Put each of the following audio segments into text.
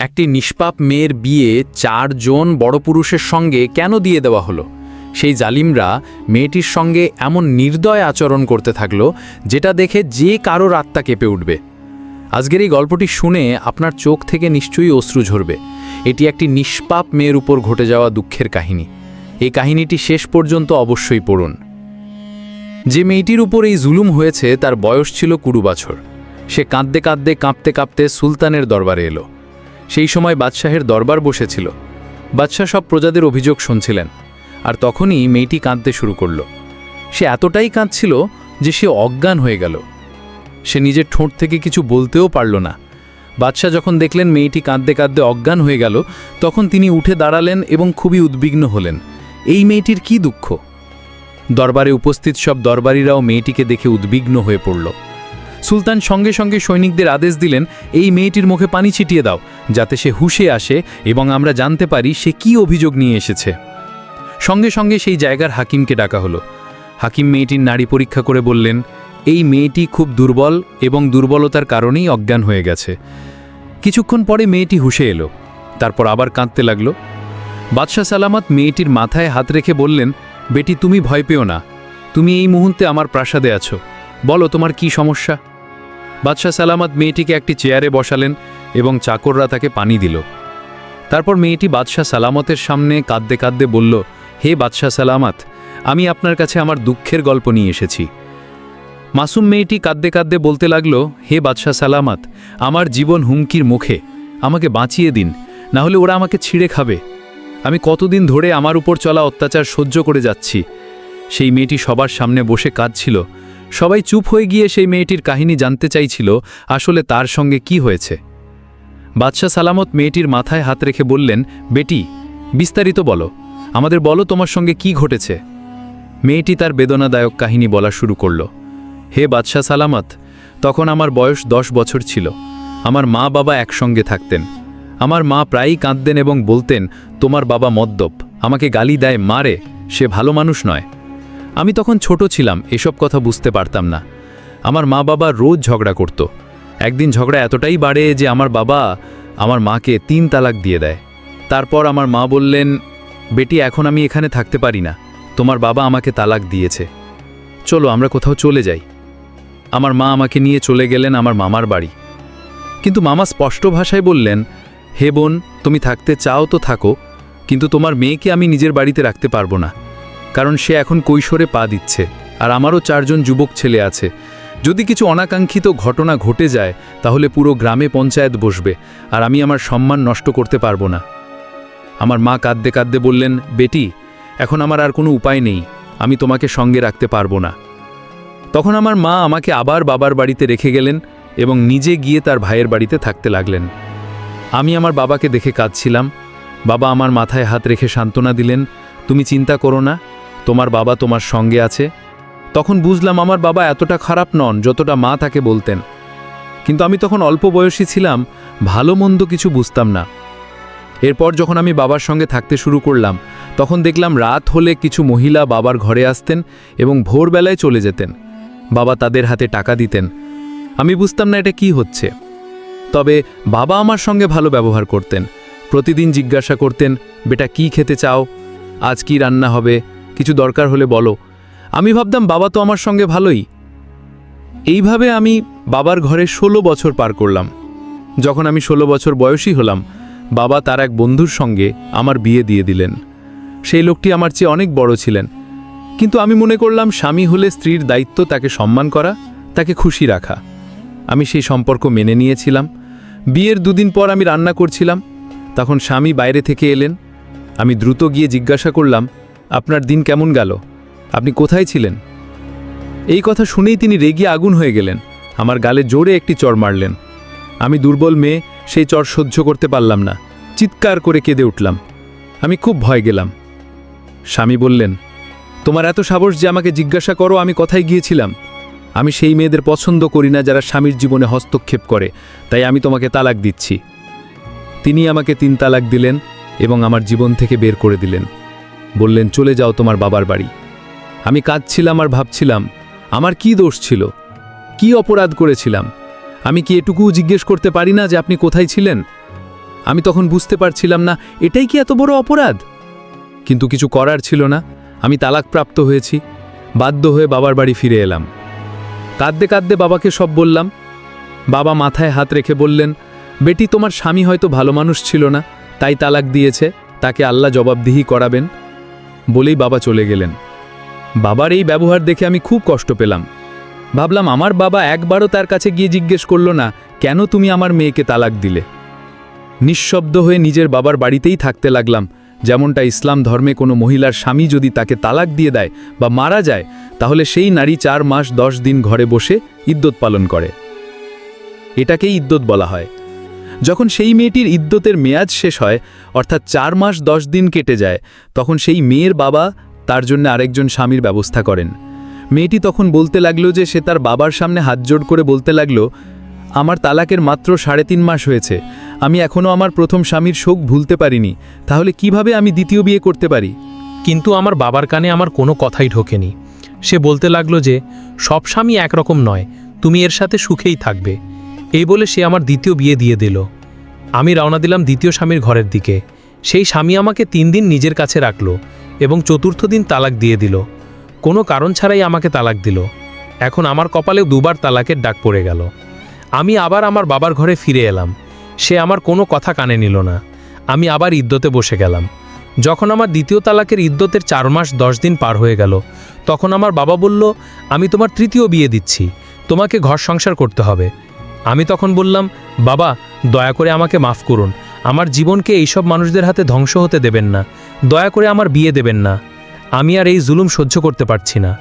একটি নিষ্পাপ মেয়ের বিয়ে চারজন বড় পুরুষের সঙ্গে কেন দিয়ে দেওয়া হলো? সেই জালিমরা মেয়েটির সঙ্গে এমন নির্দয় আচরণ করতে থাকল, যেটা দেখে যে কারোর আত্মা কেঁপে উঠবে। আজকের এই গল্পটি শুনে আপনার চোখ থেকে নিশ্চয়ই অশ্রু ঝরবে। এটি একটি নিষ্পাপ মেয়ের উপর ঘটে যাওয়া দুঃখের কাহিনী। এই কাহিনীটি শেষ পর্যন্ত অবশ্যই পড়ুন। যে মেয়েটির উপর এই জুলুম হয়েছে, তার বয়স ছিল কুড়ু বছর। সে কাঁদতে কাঁদতে, কাঁপতে কাঁপতে সুলতানের দরবারে এলো। সেই সময় বাদশাহের দরবার বসেছিল। বাদশাহ সব প্রজাদের অভিযোগ শুনছিলেন, আর তখনই মেয়েটি কাঁদতে শুরু করল। সে এতটাই কাঁদছিল যে সে অজ্ঞান হয়ে গেল। সে নিজের ঠোঁট থেকে কিছু বলতেও পারল না। বাদশাহ যখন দেখলেন মেয়েটি কাঁদতে কাঁদতে অজ্ঞান হয়ে গেল, তখন তিনি উঠে দাঁড়ালেন এবং খুবই উদ্বিগ্ন হলেন। এই মেয়েটির কি দুঃখ? দরবারে উপস্থিত সব দরবারিরাও মেয়েটিকে দেখে উদ্বিগ্ন হয়ে পড়ল। সুলতান সঙ্গে সঙ্গে সৈনিকদের আদেশ দিলেন, এই মেয়েটির মুখে পানি ছিটিয়ে দাও, যাতে সে হুশে আসে এবং আমরা জানতে পারি সে কি অভিযোগ নিয়ে এসেছে। সঙ্গে সঙ্গে সেই জায়গার হাকিমকে ডাকা হলো। হাকিম মেয়েটির নারী পরীক্ষা করে বললেন, এই মেয়েটি খুব দুর্বল এবং দুর্বলতার কারণেই অজ্ঞান হয়ে গেছে। কিছুক্ষণ পরে মেয়েটি হুশে এলো, তারপর আবার কাঁদতে লাগল। বাদশাহ সালামত মেয়েটির মাথায় হাত রেখে বললেন, বেটি, তুমি ভয় পেও না। তুমি এই মুহূর্তে আমার প্রাসাদে আছো। বলো তোমার কি সমস্যা? বাদশাহ সালামত মেয়েটিকে একটি চেয়ারে বসালেন এবং চাকররা তাকে পানি দিল। তারপর মেয়েটি বাদশাহ সালামতের সামনে কাঁদতে কাঁদতে বলল, হে বাদশাহ সালামত, আমি আপনার কাছে আমার দুঃখের গল্প নিয়ে এসেছি। মাসুম মেয়েটি কাঁদতে কাঁদতে বলতে লাগল, হে বাদশাহ সালামত, আমার জীবন হুমকির মুখে। আমাকে বাঁচিয়ে দিন, না হলে ওরা আমাকে ছিঁড়ে খাবে। আমি কতদিন ধরে আমার উপর চলা অত্যাচার সহ্য করে যাচ্ছি। সেই মেয়েটি সবার সামনে বসে কাঁদছিল। সবাই চুপ হয়ে গিয়ে সেই মেয়েটির কাহিনী জানতে চাইছিল, আসলে তার সঙ্গে কি হয়েছে। বাদশাহ সালামত মেয়েটির মাথায় হাত রেখে বললেন, বেটি, বিস্তারিত বলো, আমাদের বলো তোমার সঙ্গে কি ঘটেছে? মেয়েটি তার বেদনাদায়ক কাহিনী বলা শুরু করল, হে বাদশাহ সালামত, তখন আমার বয়স দশ বছর ছিল। আমার মা বাবা একসঙ্গে থাকতেন। আমার মা প্রায়ই কাঁদতেন এবং বলতেন, তোমার বাবা মদ্যপ, আমাকে গালি দেয়, মারে, সে ভালো মানুষ নয়। আমি তখন ছোট ছিলাম, এসব কথা বুঝতে পারতাম না। আমার মা বাবা রোজ ঝগড়া করত। একদিন ঝগড়া এতটাই বাড়ে যে আমার বাবা আমার মাকে তিন তালাক দিয়ে দেয়। তারপর আমার মা বললেন, বেটি, এখন আমি এখানে থাকতে পারি না। তোমার বাবা আমাকে তালাক দিয়েছে। চলো, আমরা কোথাও চলে যাই। আমার মা আমাকে নিয়ে চলে গেলেন আমার মামার বাড়ি। কিন্তু মামা স্পষ্ট ভাষায় বললেন, হে বোন, তুমি থাকতে চাও তো থাকো, কিন্তু তোমার মেয়েকে আমি নিজের বাড়িতে রাখতে পারব না। কারণ সে এখন কৈশোরে পা দিচ্ছে, আর আমারও চারজন যুবক ছেলে আছে। যদি কিছু অনাকাঙ্ক্ষিত ঘটনা ঘটে যায়, তাহলে পুরো গ্রামে পঞ্চায়েত বসবে, আর আমি আমার সম্মান নষ্ট করতে পারব না। আমার মা কাঁদতে কাঁদতে বললেন, বেটি, এখন আমার আর কোনো উপায় নেই, আমি তোমাকে সঙ্গে রাখতে পারব না। তখন আমার মা আমাকে আবার বাবার বাড়িতে রেখে গেলেন এবং নিজে গিয়ে তার ভাইয়ের বাড়িতে থাকতে লাগলেন। আমি আমার বাবাকে দেখে কাঁদছিলাম। বাবা আমার মাথায় হাত রেখে সান্ত্বনা দিলেন, তুমি চিন্তা করো না তোমার বাবা তোমার সঙ্গে আছে? তখন বুঝলাম আমার বাবা এতটা খারাপ নন, যতটা মা তাকে বলতেন। কিন্তু আমি তখন অল্প বয়সী ছিলাম, ভালো মন্দ কিছু বুঝতাম না। এরপর যখন আমি বাবার সঙ্গে থাকতে শুরু করলাম, তখন দেখলাম রাত হলে কিছু মহিলা বাবার ঘরে আসতেন এবং ভোরবেলায় চলে যেতেন। বাবা তাদের হাতে টাকা দিতেন। আমি বুঝতাম না এটা কি হচ্ছে। তবে বাবা আমার সঙ্গে ভালো ব্যবহার করতেন। প্রতিদিন জিজ্ঞাসা করতেন, বেটা, কি খেতে চাও? আজ কি রান্না হবে? কিছু দরকার হলে বলো। আমি ভাবতাম বাবা তো আমার সঙ্গে ভালোই। এইভাবে আমি বাবার ঘরে ষোলো বছর পার করলাম। যখন আমি ষোলো বছর বয়সী হলাম, বাবা তার এক বন্ধুর সঙ্গে আমার বিয়ে দিয়ে দিলেন। সেই লোকটি আমার চেয়ে অনেক বড় ছিলেন। কিন্তু আমি মনে করলাম স্বামী হলে স্ত্রীর দায়িত্ব তাকে সম্মান করা, তাকে খুশি রাখা। আমি সেই সম্পর্ক মেনে নিয়েছিলাম। বিয়ের দুদিন পর আমি রান্না করছিলাম। তখন স্বামী বাইরে থেকে এলেন। আমি দ্রুত গিয়ে জিজ্ঞাসা করলাম আপনার দিন কেমন গেল? আপনি কোথায় ছিলেন? এই কথা শুনেই তিনি রেগিয়ে আগুন হয়ে গেলেন। আমার গালে জোরে একটি চর মারলেন। আমি দুর্বল মেয়ে, সেই চর সহ্য করতে পারলাম না। চিৎকার করে কেঁদে উঠলাম। আমি খুব ভয় গেলাম। স্বামী বললেন, তোমার এত সাহস যে আমাকে জিজ্ঞাসা করো, আমি কোথায় গিয়েছিলাম? আমি সেই মেয়েদের পছন্দ করি না যারা স্বামীর জীবনে হস্তক্ষেপ করে, তাই আমি তোমাকে তালাক দিচ্ছি। তিনি আমাকে তিন তালাক দিলেন এবং আমার জীবন থেকে বের করে দিলেন। বললেন, চলে যাও তোমার বাবার বাড়ি। আমি কাঁদছিলাম আর ভাবছিলাম, আমার কি দোষ ছিল? কি অপরাধ করেছিলাম? আমি কি এটুকুও জিজ্ঞেস করতে পারি না যে আপনি কোথায় ছিলেন? আমি তখন বুঝতে পারছিলাম না, এটাই কি এত বড় অপরাধ? কিন্তু কিছু করার ছিল না, আমি তালাকপ্রাপ্ত হয়েছি, বাধ্য হয়ে বাবার বাড়ি ফিরে এলাম। কাঁদতে কাঁদতে বাবাকে সব বললাম। বাবা মাথায় হাত রেখে বললেন, বেটি, তোমার স্বামী হয়তো ভালো মানুষ ছিল না, তাই তালাক দিয়েছে, তাকে আল্লাহ জবাবদিহি করাবেন। বলেই বাবা চলে গেলেন। বাবার এই ব্যবহার দেখে আমি খুব কষ্ট পেলাম। ভাবলাম আমার বাবা একবারও তার কাছে গিয়ে জিজ্ঞেস করল না, কেন তুমি আমার মেয়েকে তালাক দিলে? নিঃশব্দ হয়ে নিজের বাবার বাড়িতেই থাকতে লাগলাম। যেমনটা ইসলাম ধর্মে কোনো মহিলার স্বামী যদি তাকে তালাক দিয়ে দেয় বা মারা যায়, তাহলে সেই নারী চার মাস দশ দিন ঘরে বসে ইদ্যত পালন করে। এটাকেই ইদ্যত বলা হয়। যখন সেই মেয়েটির ইদ্যতের মেয়াদ শেষ হয়, অর্থাৎ চার মাস দশ দিন কেটে যায়, তখন সেই মেয়ের বাবা তার জন্য আরেকজন স্বামীর ব্যবস্থা করেন। মেয়েটি তখন বলতে লাগল যে সে তার বাবার সামনে হাত হাতজোড় করে বলতে লাগল, আমার তালাকের মাত্র সাড়ে তিন মাস হয়েছে, আমি এখনও আমার প্রথম স্বামীর শোক ভুলতে পারিনি, তাহলে কীভাবে আমি দ্বিতীয় বিয়ে করতে পারি? কিন্তু আমার বাবার কানে আমার কোনো কথাই ঢোকেনি। সে বলতে লাগল যে, সব স্বামী একরকম নয়, তুমি এর সাথে সুখেই থাকবে। এই বলে সে আমার দ্বিতীয় বিয়ে দিয়ে দিল। আমি রওনা দিলাম দ্বিতীয় স্বামীর ঘরের দিকে। সেই স্বামী আমাকে তিন দিন নিজের কাছে রাখল এবং চতুর্থ দিন তালাক দিয়ে দিল। কোনো কারণ ছাড়াই আমাকে তালাক দিল। এখন আমার কপালে দুবার তালাকের ডাক পড়ে গেল। আমি আবার আমার বাবার ঘরে ফিরে এলাম। সে আমার কোনো কথা কানে নিল না। আমি আবার ইদ্যতে বসে গেলাম। যখন আমার দ্বিতীয় তালাকের ইদ্যতের চার মাস দশ দিন পার হয়ে গেল, তখন আমার বাবা বলল, আমি তোমার তৃতীয় বিয়ে দিচ্ছি। তোমাকে ঘর সংসার করতে হবে। আমি তখন বললাম, বাবা, দয়া করে আমাকে মাফ করুন। আমার জীবনকে এইসব মানুষদের হাতে ধ্বংস হতে দেবেন না। দয়া করে আমার বিয়ে দেবেন না। আমি আর এই জুলুম সহ্য করতে পারছি না।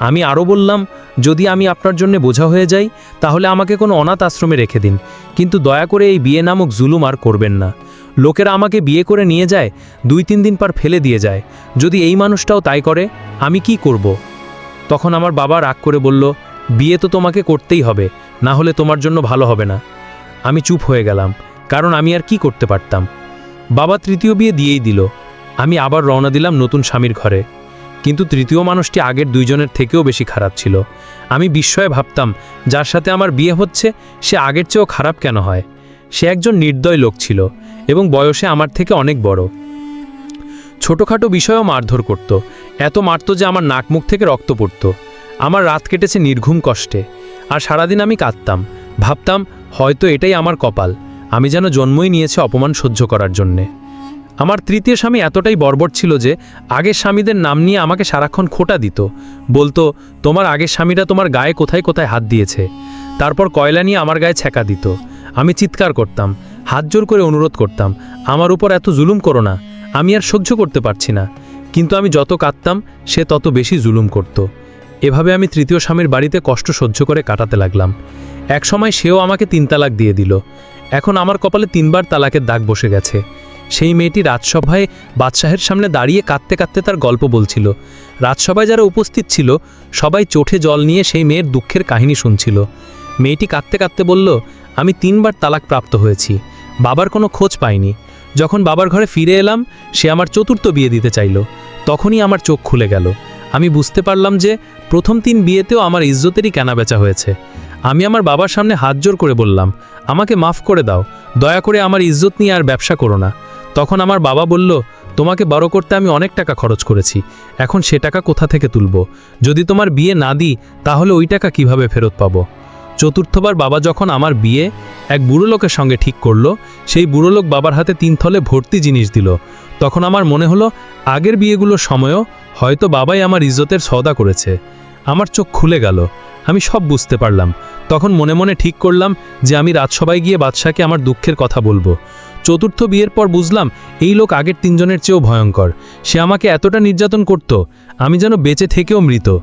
আমি আরও বললাম, যদি আমি আপনার জন্য বোঝা হয়ে যাই, তাহলে আমাকে কোনো অনাথ আশ্রমে রেখে দিন। কিন্তু দয়া করে এই বিয়ে নামক জুলুম আর করবেন না। লোকেরা আমাকে বিয়ে করে নিয়ে যায়, দুই তিন দিন পর ফেলে দিয়ে যায়। যদি এই মানুষটাও তাই করে, আমি কি করব। তখন আমার বাবা রাগ করে বলল, বিয়ে তো তোমাকে করতেই হবে। না হলে তোমার জন্য ভালো হবে না। আমি চুপ হয়ে গেলাম, কারণ আমি আর কি করতে পারতাম। বাবা তৃতীয় বিয়ে দিয়েই দিল। আমি আবার রওনা দিলাম নতুন স্বামীর ঘরে। কিন্তু তৃতীয় মানুষটি আগের দুইজনের থেকেও বেশি খারাপ ছিল। আমি বিস্ময়ে ভাবতাম, যার সাথে আমার বিয়ে হচ্ছে, সে আগের চেয়েও খারাপ কেন হয়? সে একজন নির্দয় লোক ছিল এবং বয়সে আমার থেকে অনেক বড়। ছোটোখাটো বিষয়েও মারধর করত। এত মারত যে আমার নাক মুখ থেকে রক্ত পড়ত। আমার রাত কেটেছে নির্ঘুম কষ্টে। আর সারাদিন আমি কাঁদতাম। ভাবতাম, হয়তো এটাই আমার কপাল। আমি যেন জন্মই নিয়েছে অপমান সহ্য করার জন্যে। আমার তৃতীয় স্বামী এতটাই বর্বর ছিল যে, আগের স্বামীদের নাম নিয়ে আমাকে সারাক্ষণ খোটা দিত। বলতো, তোমার আগের স্বামীরা তোমার গায়ে কোথায় কোথায় হাত দিয়েছে? তারপর কয়লা নিয়ে আমার গায়ে ছ্যাঁকা দিত। আমি চিৎকার করতাম, হাত জোর করে অনুরোধ করতাম, আমার উপর এত জুলুম করো না। আমি আর সহ্য করতে পারছি না। কিন্তু আমি যত কাঁদতাম, সে তত বেশি জুলুম করত। এভাবে আমি তৃতীয় স্বামীর বাড়িতে কষ্ট সহ্য করে কাটাতে লাগলাম। এক সময় সেও আমাকে তিন তালাক দিয়ে দিল। এখন আমার কপালে তিনবার তালাকের দাগ বসে গেছে। সেই মেয়েটি রাজসভায় বাদশাহের সামনে দাঁড়িয়ে কাঁদতে কাঁদতে তার গল্প বলছিল। রাজসভায় যারা উপস্থিত ছিল, সবাই চোখে জল নিয়ে সেই মেয়ের দুঃখের কাহিনী শুনছিল। মেয়েটি কাঁদতে কাঁদতে বলল, আমি তিনবার তালাক প্রাপ্ত হয়েছি। বাবার কোনো খোঁজ পাইনি। যখন বাবার ঘরে ফিরে এলাম, সে আমার চতুর্থ বিয়ে দিতে চাইল। তখনই আমার চোখ খুলে গেল। আমি বুঝতে পারলাম যে প্রথম তিন বিয়েতেও আমার ইজ্জতেরই কেনাবেচা হয়েছে। আমি আমার বাবার সামনে হাত জোর করে বললাম, আমাকে মাফ করে দাও, দয়া করে আমার ইজ্জত নিয়ে আর ব্যবসা করো না। তখন আমার বাবা বলল, তোমাকে বড় করতে আমি অনেক টাকা খরচ করেছি, এখন সে টাকা কোথা থেকে তুলব? যদি তোমার বিয়ে না দিই, তাহলে ওই টাকা কীভাবে ফেরত পাবো? চতুর্থবার বাবা যখন আমার বিয়ে এক বুড়ো লোকের সঙ্গে ঠিক করল, সেই বুড়ো লোক বাবার হাতে তিন থলে ভর্তি জিনিস দিল। তখন আমার মনে হলো, আগের বিয়েগুলোর সময়ও হয়তো বাবাই আমার ইজ্জতের সওদা করেছে। আমার চোখ খুলে গেল, আমি সব বুঝতে পারলাম। তখন মনে মনে ঠিক করলাম যে আমি রাজসভায় গিয়ে বাদশাকে আমার দুঃখের কথা বলব। চতুর্থ বিয়ের পর বুঝলাম, এই লোক আগের তিনজনের চেয়েও ভয়ঙ্কর। সে আমাকে এতটা নির্যাতন করত, আমি যেন বেঁচে থেকেও মৃত।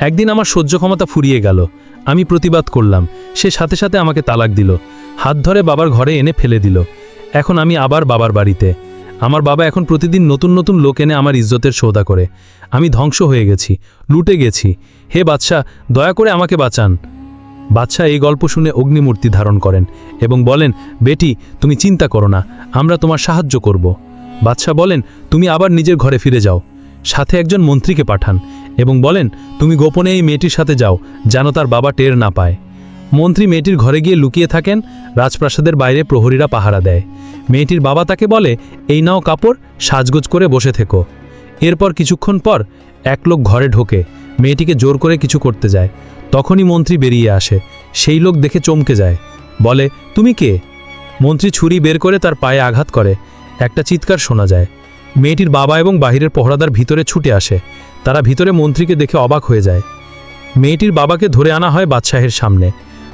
একদিন আমার সহ্য ক্ষমতা ফুরিয়ে গেল। আমি প্রতিবাদ করলাম। সে সাথে সাথে আমাকে তালাক দিল। হাত ধরে বাবার ঘরে এনে ফেলে দিল। এখন আমি আবার বাবার বাড়িতে। আমার বাবা এখন প্রতিদিন নতুন নতুন লোক এনে আমার ইজ্জতের সৌদা করে। আমি ধ্বংস হয়ে গেছি, লুটে গেছি। হে বাদশাহ, দয়া করে আমাকে বাঁচান। বাদশাহ এই গল্প শুনে অগ্নিমূর্তি ধারণ করেন এবং বলেন, বেটি, তুমি চিন্তা করো না, আমরা তোমার সাহায্য করব। বাদশাহ বলেন, তুমি আবার নিজের ঘরে ফিরে যাও। সাথে একজন মন্ত্রীকে পাঠান। এবং বলেন, তুমি গোপনে এই মেয়েটির সাথে যাও, যেন তার বাবা টের না পায়। মন্ত্রী মেয়েটির ঘরে গিয়ে লুকিয়ে থাকেন, রাজপ্রাসাদের বাইরে প্রহরীরা পাহারা দেয়। মেয়েটির বাবা তাকে বলে, এই নাও কাপড়, সাজগোজ করে বসে থেকো। এরপর কিছুক্ষণ পর এক লোক ঘরে ঢোকে, মেয়েটিকে জোর করে কিছু করতে যায়। তখনই মন্ত্রী বেরিয়ে আসে, সেই লোক দেখে চমকে যায়, বলে, তুমি কে? মন্ত্রী ছুরি বের করে তার পায়ে আঘাত করে, একটা চিৎকার শোনা যায়। মেয়েটির বাবা এবং বাহিরের পহরাদার ভিতরে ছুটে আসে তারা ভিতরে মন্ত্রীকে দেখে অবাক হয়ে যায়। মেয়েটির বাবাকে ধরে আনা হয় বাদশাহের সামনে।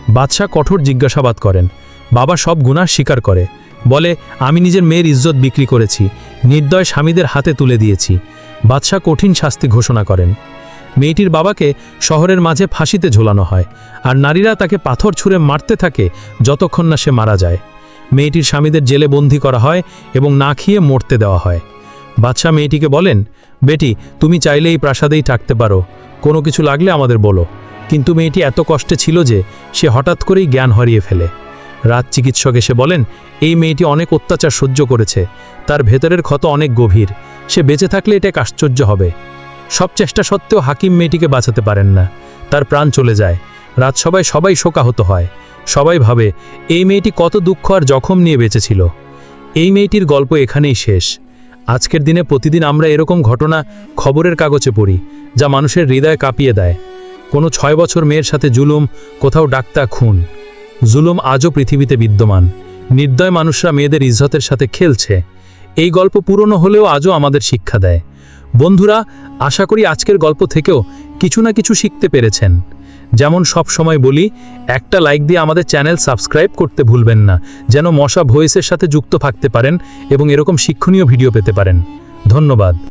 বাদশাহ কঠোর জিজ্ঞাসাবাদ করেন। বাবা সব গুনাহ স্বীকার করে। বলে, আমি নিজের মেয়ের ইজ্জত বিক্রি করেছি। নির্দয় স্বামীদের হাতে তুলে দিয়েছি। বাদশাহ কঠিন শাস্তি ঘোষণা করেন। মেয়েটির বাবাকে শহরের মাঝে ফাঁসিতে ঝোলানো হয়। আর নারীরা তাকে পাথর ছুঁড়ে মারতে থাকে যতক্ষণ না সে মারা যায়। মেয়েটির স্বামীদের জেলে বন্দি করা হয় এবং না খেয়ে মরতে দেওয়া হয়। বাদশাহ মেয়েটিকে বলেন, বেটি, তুমি চাইলে এই প্রাসাদেই থাকতে পারো। কোনো কিছু লাগলে আমাদের বলো। কিন্তু মেয়েটি এত কষ্টে ছিল যে সে হঠাৎ করেই জ্ঞান হারিয়ে ফেলে। রাত চিকিৎসক এসে বলেন, এই মেয়েটি অনেক অত্যাচার সহ্য করেছে। তার ভেতরের ক্ষত অনেক গভীর। সে বেঁচে থাকলে এটা আশ্চর্য হবে। সব চেষ্টা সত্ত্বেও হাকিম মেয়েটিকে বাঁচাতে পারেন না। তার প্রাণ চলে যায়। রাজসভায় সবাই শোকাহত হয়। সবাই ভাবে, এই মেয়েটি কত দুঃখ আর জখম নিয়ে বেঁচেছিল এই মেয়েটির গল্প এখানেই শেষ। আজকের দিনে প্রতিদিন আমরা এরকম ঘটনা খবরের কাগজে পড়ি, যা মানুষের হৃদয় কাঁপিয়ে দেয়। কোনো ছয় বছর মেয়ের সাথে জুলুম, কোথাও ডাক্তার খুন। জুলুম আজও পৃথিবীতে বিদ্যমান। নির্দয় মানুষরা মেয়েদের ইজ্জতের সাথে খেলছে। এই গল্প পুরনো হলেও আজও আমাদের শিক্ষা দেয়। বন্ধুরা, আশা করি আজকের গল্প থেকেও কিছু না কিছু শিখতে পেরেছেন। যেমন সব সময় বলি, একটা লাইক দিয়ে আমাদের চ্যানেল সাবস্ক্রাইব করতে ভুলবেন না, যেন মশা ভয়েসের সাথে যুক্ত থাকতে পারেন এবং এরকম শিক্ষণীয় ভিডিও পেতে পারেন। ধন্যবাদ।